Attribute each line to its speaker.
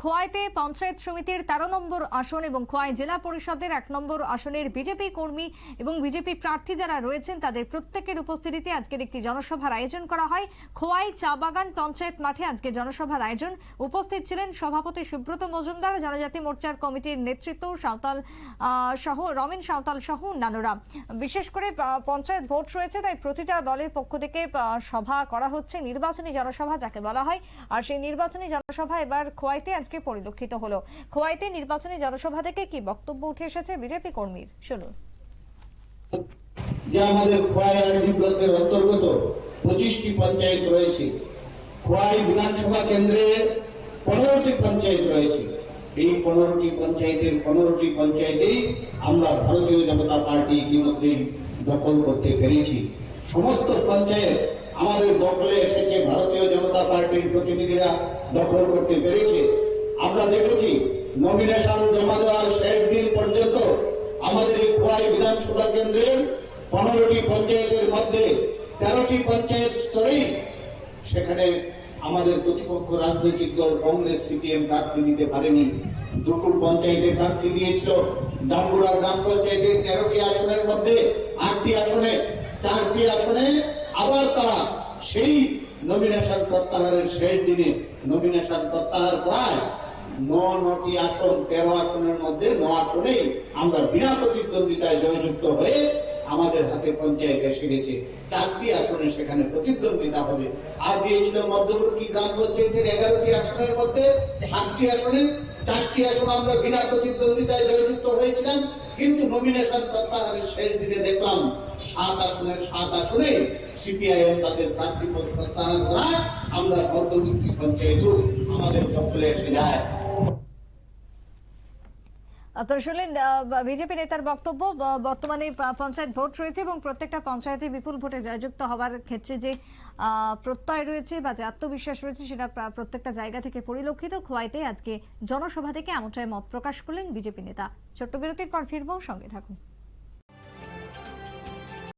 Speaker 1: খোয়াইতে পঞ্চায়েত সমিতির তেরো নম্বর আসন এবং খোয়াই জেলা পরিষদের এক নম্বর আসনের বিজেপি কর্মী এবং বিজেপি প্রার্থী যারা রয়েছেন, তাদের প্রত্যেকের উপস্থিতিতে আজকের একটি জনসভার আয়োজন করা হয়। খোয়াই চা বাগান পঞ্চায়েত মাঠে আজকে জনসভার আয়োজন। উপস্থিত ছিলেন সভাপতি সুব্রত মজুমদার, জনজাতি মোর্চার কমিটির নেতৃত্ব সাঁওতাল সহ, রমেন সাঁওতাল সহ অন্যান্যরা। বিশেষ করে পঞ্চায়েত ভোট রয়েছে, তাই প্রতিটা দলের পক্ষ থেকে সভা করা হচ্ছে। নির্বাচনী জনসভা যাকে বলা হয়। আর সেই নির্বাচনী জনসভা এবার খোয়াইতে আজকে পরিলক্ষিত হলো। খোয়াইতে নির্বাচনী জনসভা থেকে কি বক্তব্য উঠে এসেছে বিজেপি কর্মীর? শুনুন।
Speaker 2: যে আমাদের খোয়াই আরডি ব্লকের অন্তর্গত পঁচিশটি পঞ্চায়েত রয়েছে, খোয়াই বিধানসভা কেন্দ্রে পনেরোটি পঞ্চায়েত রয়েছে। এই পনেরোটি পঞ্চায়েতের পনেরোটি পঞ্চায়েতেই আমরা ভারতীয় জনতা পার্টি ইতিমধ্যেই দখল করতে পেরেছি। সমস্ত পঞ্চায়েত আমাদের দখলে এসেছে, ভারতীয় জনতা পার্টির প্রতিনিধিরা দখল করতে পেরেছে। আমরা দেখেছি নমিনেশন জমা দেওয়ার শেষ দিন পর্যন্ত আমাদের এই খোয়াই বিধানসভা কেন্দ্রের পনেরোটি পঞ্চায়েতের মধ্যে তেরোটি পঞ্চায়েত স্তরেই সেখানে আমাদের প্রতিপক্ষ রাজনৈতিক দল কংগ্রেস, সিপিএম প্রার্থী দিতে পারেনি। দুপুর পঞ্চায়েতে প্রার্থী দিয়েছিল। ডাম্বুরা গ্রাম পঞ্চায়েতের তেরোটি আসনের মধ্যে আটটি আসনে, চারটি আসনে আবার তারা সেই নমিনেশন প্রত্যাহারের শেষ দিনে নমিনেশন প্রত্যাহার করায় নটি আসন, তেরো আসনের মধ্যে ন আসনেই আমরা বিনা প্রতিদ্বন্দ্বিতায় জয়যুক্ত হয়ে আমাদের হাতে পঞ্চায়েত এসে গেছে চারটি আসনে সেখানে প্রতিদ্বন্দ্বিতা হবে। আর দিয়েছিল মধ্যবর্তী গ্রাম পঞ্চায়েতের এগারোটি আসনের মধ্যে সাতটি আসনে, চারটি আসন আমরা বিনা প্রতিদ্বন্দ্বিতায় জয়যুক্ত হয়েছিলাম। কিন্তু নমিনেশন প্রত্যাহারের শেষ দিনে দেখলাম সাত আসনের সাত আসনে সিপিআইএম তাদের প্রার্থী প্রত্যাহার করায় আমরা মধ্যবর্তী পঞ্চায়েতও আমাদের দখলে এসে যায়।
Speaker 1: শুনলেন বিজেপি নেতার বক্তব্য বর্তমানে পঞ্চায়েত ভোট রয়েছে এবং প্রত্যেকটা পঞ্চায়েতে বিপুল ভোটে জয়যুক্ত হওয়ার ক্ষেত্রে যে প্রত্যয় রয়েছে বা যে আত্মবিশ্বাস রয়েছে সেটা প্রত্যেকটা জায়গা থেকে পরিলক্ষিত। খোয়াইতে আজকে জনসভা থেকে এমনটাই মত প্রকাশ করলেন বিজেপি নেতা। ছোট্ট বিরতির পর ফিরবো, সঙ্গে থাকুন।